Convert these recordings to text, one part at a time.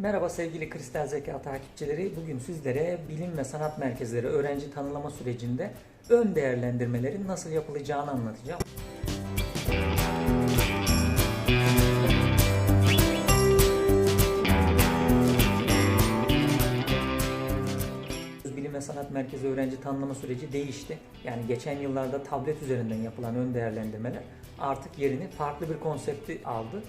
Merhaba sevgili Kristal Zeka takipçileri. Bugün sizlere bilim ve sanat merkezleri öğrenci tanılama sürecinde ön değerlendirmelerin nasıl yapılacağını anlatacağım. Bilim ve Sanat Merkezi öğrenci tanımlama süreci değişti. Yani geçen yıllarda tablet üzerinden yapılan ön değerlendirmeler artık yerini farklı bir konsepti aldı.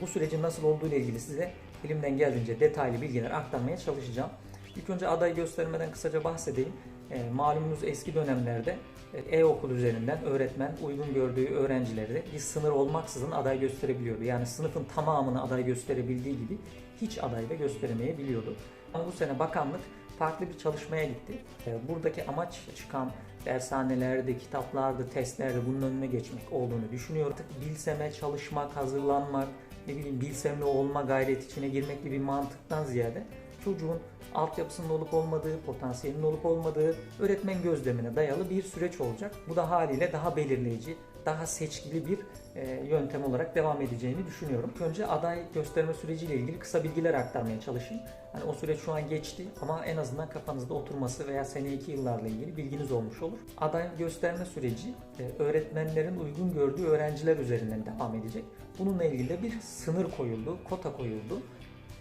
Bu sürecin nasıl olduğu ile ilgili size elimden geldiğince detaylı bilgiler aktarmaya çalışacağım. İlk önce aday göstermeden kısaca bahsedeyim. E, malumunuz eski dönemlerde e, e-okul üzerinden öğretmen uygun gördüğü öğrencileri bir sınır olmaksızın aday gösterebiliyordu. Yani sınıfın tamamını aday gösterebildiği gibi hiç aday da gösteremeyebiliyordu. Ama bu sene bakanlık farklı bir çalışmaya gitti. E, Buradaki amaç çıkan dershanelerde, kitaplarda, testlerde bunun önüne geçmek olduğunu düşünüyorum. Bilseme çalışmak, hazırlanmak, ne bileyim bilsemli olma gayreti içine girmek gibi mantıktan ziyade çocuğun altyapısının olup olmadığı, potansiyelinin olup olmadığı öğretmen gözlemine dayalı bir süreç olacak. Bu da haliyle daha belirleyici, daha seçkili bir e, yöntem olarak devam edeceğini düşünüyorum. Önce aday gösterme süreciyle ilgili kısa bilgiler aktarmaya çalışayım. Hani o süreç şu an geçti ama en azından kafanızda oturması veya seneki yıllarla ilgili bilginiz olmuş olur. Aday gösterme süreci e, öğretmenlerin uygun gördüğü öğrenciler üzerinden devam edecek. Bununla ilgili de bir sınır koyuldu, kota koyuldu.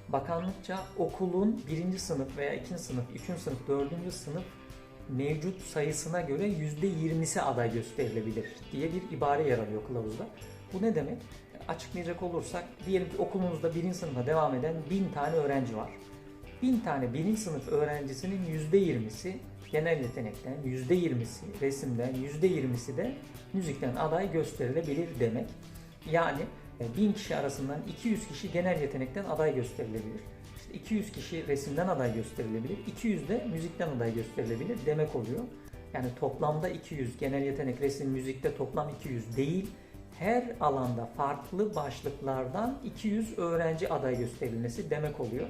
Bakanlıkça okulun birinci sınıf veya ikinci sınıf, üçüncü sınıf, dördüncü sınıf mevcut sayısına göre %20'si aday gösterilebilir diye bir ibare yer alıyor kılavuzda. Bu ne demek? Açıklayacak olursak diyelim ki okulunuzda birinci sınıfa devam eden 1000 tane öğrenci var. 1000 tane birinci sınıf öğrencisinin %20'si genel yetenekten, %20'si resimden, %20'si de müzikten aday gösterilebilir demek. Yani e, 1000 kişi arasından 200 kişi genel yetenekten aday gösterilebilir. İşte 200 kişi resimden aday gösterilebilir. 200 de müzikten aday gösterilebilir demek oluyor. Yani toplamda 200 genel yetenek, resim, müzikte toplam 200 değil. Her alanda farklı başlıklardan 200 öğrenci aday gösterilmesi demek oluyor.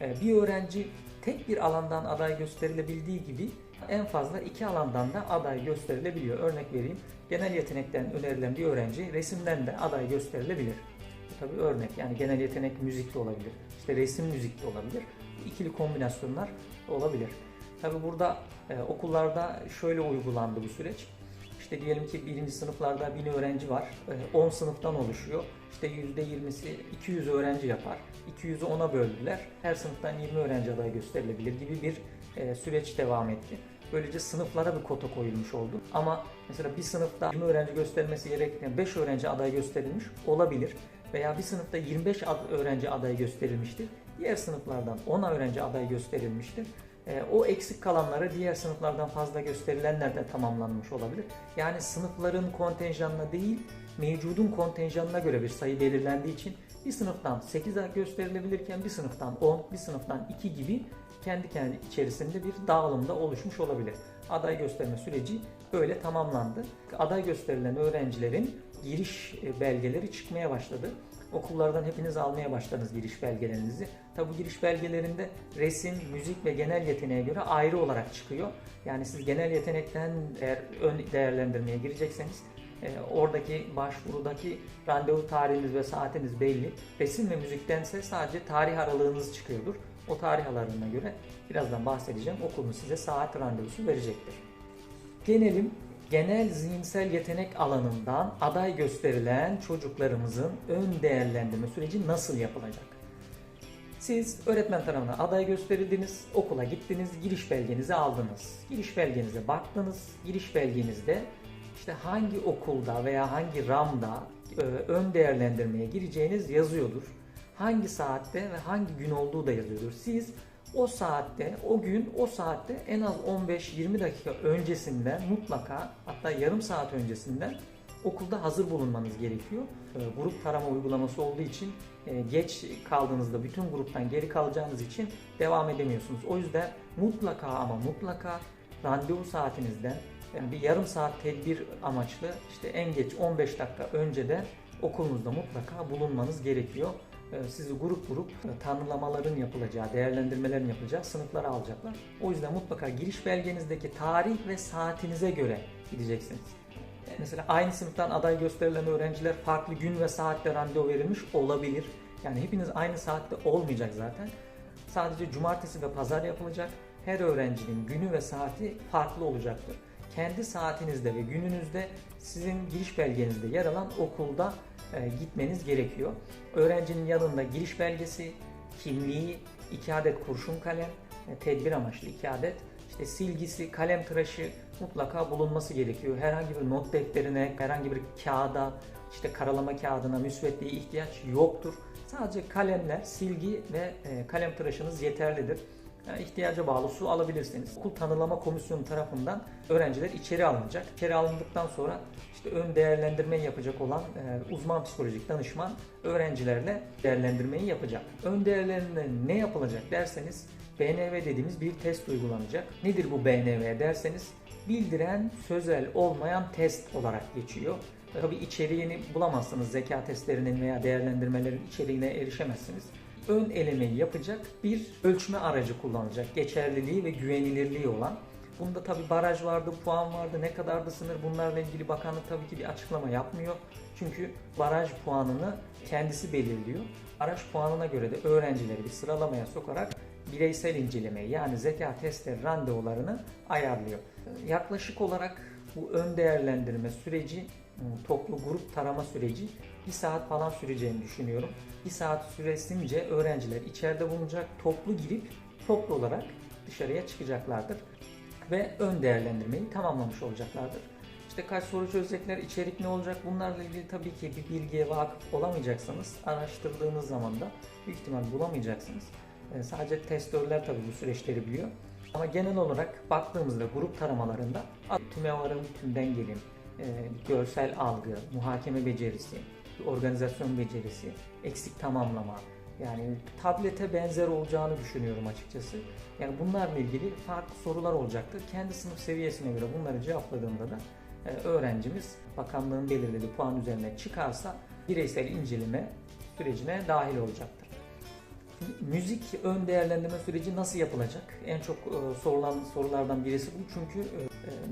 Ee, Bir öğrenci tek bir alandan aday gösterilebildiği gibi en fazla iki alandan da aday gösterilebiliyor. Örnek vereyim. Genel yetenekten önerilen bir öğrenci resimden de aday gösterilebilir. Tabii örnek. Yani genel yetenek müzik de olabilir. İşte resim müzik de olabilir. İkili kombinasyonlar olabilir. Tabii burada e, okullarda şöyle uygulandı bu süreç. İşte diyelim ki birinci sınıflarda 1000 öğrenci var. E, 10 sınıftan oluşuyor. İşte %20'si 200 öğrenci yapar. 200'ü 10'a böldüler. Her sınıftan 20 öğrenci aday gösterilebilir gibi bir e, süreç devam etti. Böylece sınıflara bir kota koyulmuş oldu. Ama mesela bir sınıfta 20 öğrenci gösterilmesi gerekirken 5 öğrenci aday gösterilmiş olabilir. Veya bir sınıfta 25 ad- öğrenci aday gösterilmiştir. Diğer sınıflardan 10 öğrenci aday gösterilmiştir. E, o eksik kalanları diğer sınıflardan fazla gösterilenler de tamamlanmış olabilir. Yani sınıfların kontenjanına değil, mevcudun kontenjanına göre bir sayı belirlendiği için bir sınıftan 8 gösterilebilirken bir sınıftan 10, bir sınıftan 2 gibi kendi kendi içerisinde bir dağılımda oluşmuş olabilir. Aday gösterme süreci böyle tamamlandı. Aday gösterilen öğrencilerin giriş e, belgeleri çıkmaya başladı. Okullardan hepiniz almaya başladınız giriş belgelerinizi. Tabi bu giriş belgelerinde resim, müzik ve genel yeteneğe göre ayrı olarak çıkıyor. Yani siz genel yetenekten eğer ön değerlendirmeye girecekseniz e, oradaki başvurudaki randevu tarihiniz ve saatiniz belli. Resim ve müziktense sadece tarih aralığınız çıkıyordur. O tarih aralığına göre birazdan bahsedeceğim. Okulunuz size saat randevusu verecektir. Gelelim genel zihinsel yetenek alanından aday gösterilen çocuklarımızın ön değerlendirme süreci nasıl yapılacak? Siz öğretmen tarafından aday gösterildiniz, okula gittiniz, giriş belgenizi aldınız. Giriş belgenize baktınız, giriş belgenizde işte hangi okulda veya hangi RAM'da e, ön değerlendirmeye gireceğiniz yazıyordur. Hangi saatte ve hangi gün olduğu da yazıyordur. Siz o saatte, o gün, o saatte en az 15-20 dakika öncesinden mutlaka hatta yarım saat öncesinden okulda hazır bulunmanız gerekiyor. E, grup tarama uygulaması olduğu için e, geç kaldığınızda bütün gruptan geri kalacağınız için devam edemiyorsunuz. O yüzden mutlaka ama mutlaka randevu saatinizden yani bir yarım saat tedbir amaçlı işte en geç 15 dakika önceden okulunuzda mutlaka bulunmanız gerekiyor. E, Sizi grup grup e, tanımlamaların yapılacağı, değerlendirmelerin yapılacağı sınıflara alacaklar. O yüzden mutlaka giriş belgenizdeki tarih ve saatinize göre gideceksiniz. Mesela aynı sınıftan aday gösterilen öğrenciler farklı gün ve saatte randevu verilmiş olabilir. Yani hepiniz aynı saatte olmayacak zaten. Sadece cumartesi ve pazar yapılacak. Her öğrencinin günü ve saati farklı olacaktır. Kendi saatinizde ve gününüzde sizin giriş belgenizde yer alan okulda e, gitmeniz gerekiyor. Öğrencinin yanında giriş belgesi, kimliği, iki adet kurşun kalem, e, tedbir amaçlı iki adet, işte silgisi, kalem tıraşı mutlaka bulunması gerekiyor. Herhangi bir not defterine, herhangi bir kağıda, işte karalama kağıdına, müsveddiye ihtiyaç yoktur. Sadece kalemler, silgi ve e, kalem tıraşınız yeterlidir. Yani ihtiyaca bağlı su alabilirsiniz. Okul tanılama komisyonu tarafından öğrenciler içeri alınacak. İçeri alındıktan sonra işte ön değerlendirmeyi yapacak olan e, uzman psikolojik danışman öğrencilerle değerlendirmeyi yapacak. Ön değerlendirme ne yapılacak derseniz BNV dediğimiz bir test uygulanacak. Nedir bu BNV derseniz bildiren sözel olmayan test olarak geçiyor. Tabi içeriğini bulamazsınız zeka testlerinin veya değerlendirmelerin içeriğine erişemezsiniz ön elemeyi yapacak bir ölçme aracı kullanılacak. Geçerliliği ve güvenilirliği olan. Bunda tabi baraj vardı, puan vardı, ne kadardı sınır bunlarla ilgili bakanlık tabii ki bir açıklama yapmıyor. Çünkü baraj puanını kendisi belirliyor. Baraj puanına göre de öğrencileri bir sıralamaya sokarak bireysel incelemeyi yani zeka testleri randevularını ayarlıyor. Yaklaşık olarak bu ön değerlendirme süreci toplu grup tarama süreci bir saat falan süreceğini düşünüyorum. Bir saat süresince öğrenciler içeride bulunacak, toplu girip toplu olarak dışarıya çıkacaklardır. Ve ön değerlendirmeyi tamamlamış olacaklardır. İşte kaç soru çözecekler, içerik ne olacak bunlarla ilgili tabii ki bir bilgiye vakıf olamayacaksanız araştırdığınız zaman da büyük ihtimal bulamayacaksınız. E, sadece testörler tabii bu süreçleri biliyor. Ama genel olarak baktığımızda grup taramalarında tüme varım, tümden gelin, e, görsel algı, muhakeme becerisi, organizasyon becerisi, eksik tamamlama, yani tablete benzer olacağını düşünüyorum açıkçası. Yani bunlarla ilgili farklı sorular olacaktır. Kendi sınıf seviyesine göre bunları cevapladığında da e, öğrencimiz bakanlığın belirlediği puan üzerine çıkarsa bireysel inceleme sürecine dahil olacaktır. Müzik ön değerlendirme süreci nasıl yapılacak? En çok e, sorulan sorulardan birisi bu çünkü e, e,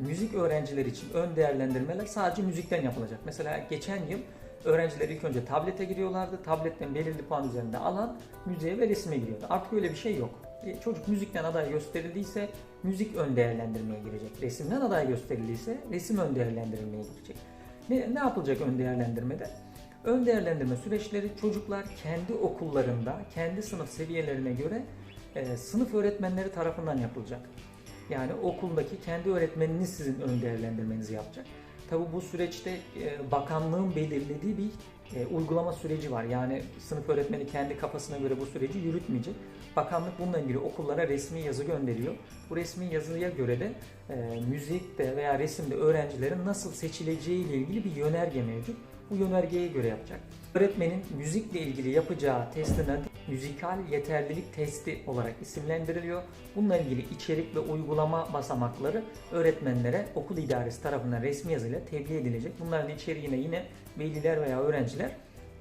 müzik öğrenciler için ön değerlendirmeler sadece müzikten yapılacak. Mesela geçen yıl öğrenciler ilk önce tablete giriyorlardı. Tabletten belirli puan üzerinde alan müziğe ve resme giriyordu. Artık öyle bir şey yok. E, çocuk müzikten aday gösterildiyse müzik ön değerlendirmeye girecek. Resimden aday gösterildiyse resim ön değerlendirmeye girecek. Ne, ne yapılacak ön değerlendirmede? Ön değerlendirme süreçleri çocuklar kendi okullarında, kendi sınıf seviyelerine göre e, sınıf öğretmenleri tarafından yapılacak. Yani okuldaki kendi öğretmeniniz sizin ön değerlendirmenizi yapacak. Tabi bu süreçte e, bakanlığın belirlediği bir e, uygulama süreci var. Yani sınıf öğretmeni kendi kafasına göre bu süreci yürütmeyecek. Bakanlık bununla ilgili okullara resmi yazı gönderiyor. Bu resmi yazıya göre de e, müzikte veya resimde öğrencilerin nasıl seçileceği ile ilgili bir yönerge mevcut bu yönergeye göre yapacak. Öğretmenin müzikle ilgili yapacağı testin müzikal yeterlilik testi olarak isimlendiriliyor. Bununla ilgili içerik ve uygulama basamakları öğretmenlere okul idaresi tarafından resmi yazıyla tebliğ edilecek. Bunların içeriğine yine veliler veya öğrenciler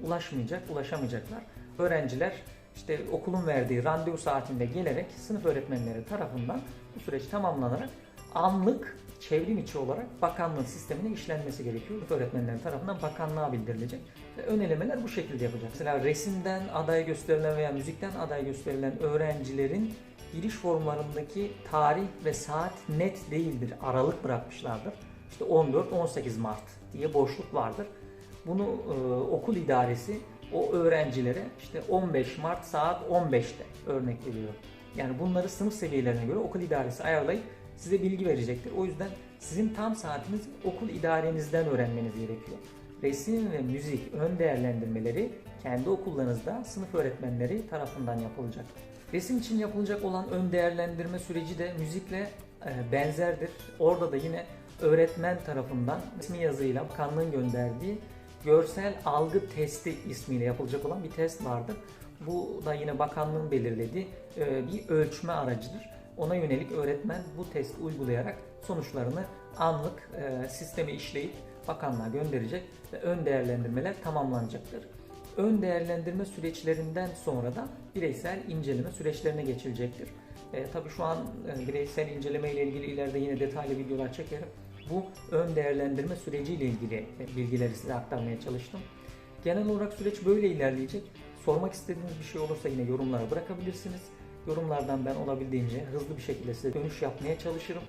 ulaşmayacak, ulaşamayacaklar. Öğrenciler işte okulun verdiği randevu saatinde gelerek sınıf öğretmenleri tarafından bu süreç tamamlanarak anlık çevrim içi olarak bakanlığın sistemine işlenmesi gerekiyor. Öğretmenler tarafından bakanlığa bildirilecek. Ve ön elemeler bu şekilde yapacak. Mesela resimden aday gösterilen veya müzikten aday gösterilen öğrencilerin giriş formlarındaki tarih ve saat net değildir. Aralık bırakmışlardır. İşte 14-18 Mart diye boşluk vardır. Bunu e, okul idaresi o öğrencilere işte 15 Mart saat 15'te örnek veriyor. Yani bunları sınıf seviyelerine göre okul idaresi ayarlayıp size bilgi verecektir. O yüzden sizin tam saatiniz okul idarenizden öğrenmeniz gerekiyor. Resim ve müzik ön değerlendirmeleri kendi okullarınızda sınıf öğretmenleri tarafından yapılacak. Resim için yapılacak olan ön değerlendirme süreci de müzikle e, benzerdir. Orada da yine öğretmen tarafından resmi yazıyla bakanlığın gönderdiği görsel algı testi ismiyle yapılacak olan bir test vardır. Bu da yine bakanlığın belirlediği e, bir ölçme aracıdır. Ona yönelik öğretmen bu testi uygulayarak sonuçlarını anlık e, sisteme işleyip bakanlığa gönderecek ve ön değerlendirmeler tamamlanacaktır. Ön değerlendirme süreçlerinden sonra da bireysel inceleme süreçlerine geçilecektir. E, tabii şu an e, bireysel inceleme ile ilgili ileride yine detaylı videolar çekerim. Bu ön değerlendirme süreci ile ilgili e, bilgileri size aktarmaya çalıştım. Genel olarak süreç böyle ilerleyecek. Sormak istediğiniz bir şey olursa yine yorumlara bırakabilirsiniz. Yorumlardan ben olabildiğince hızlı bir şekilde size dönüş yapmaya çalışırım.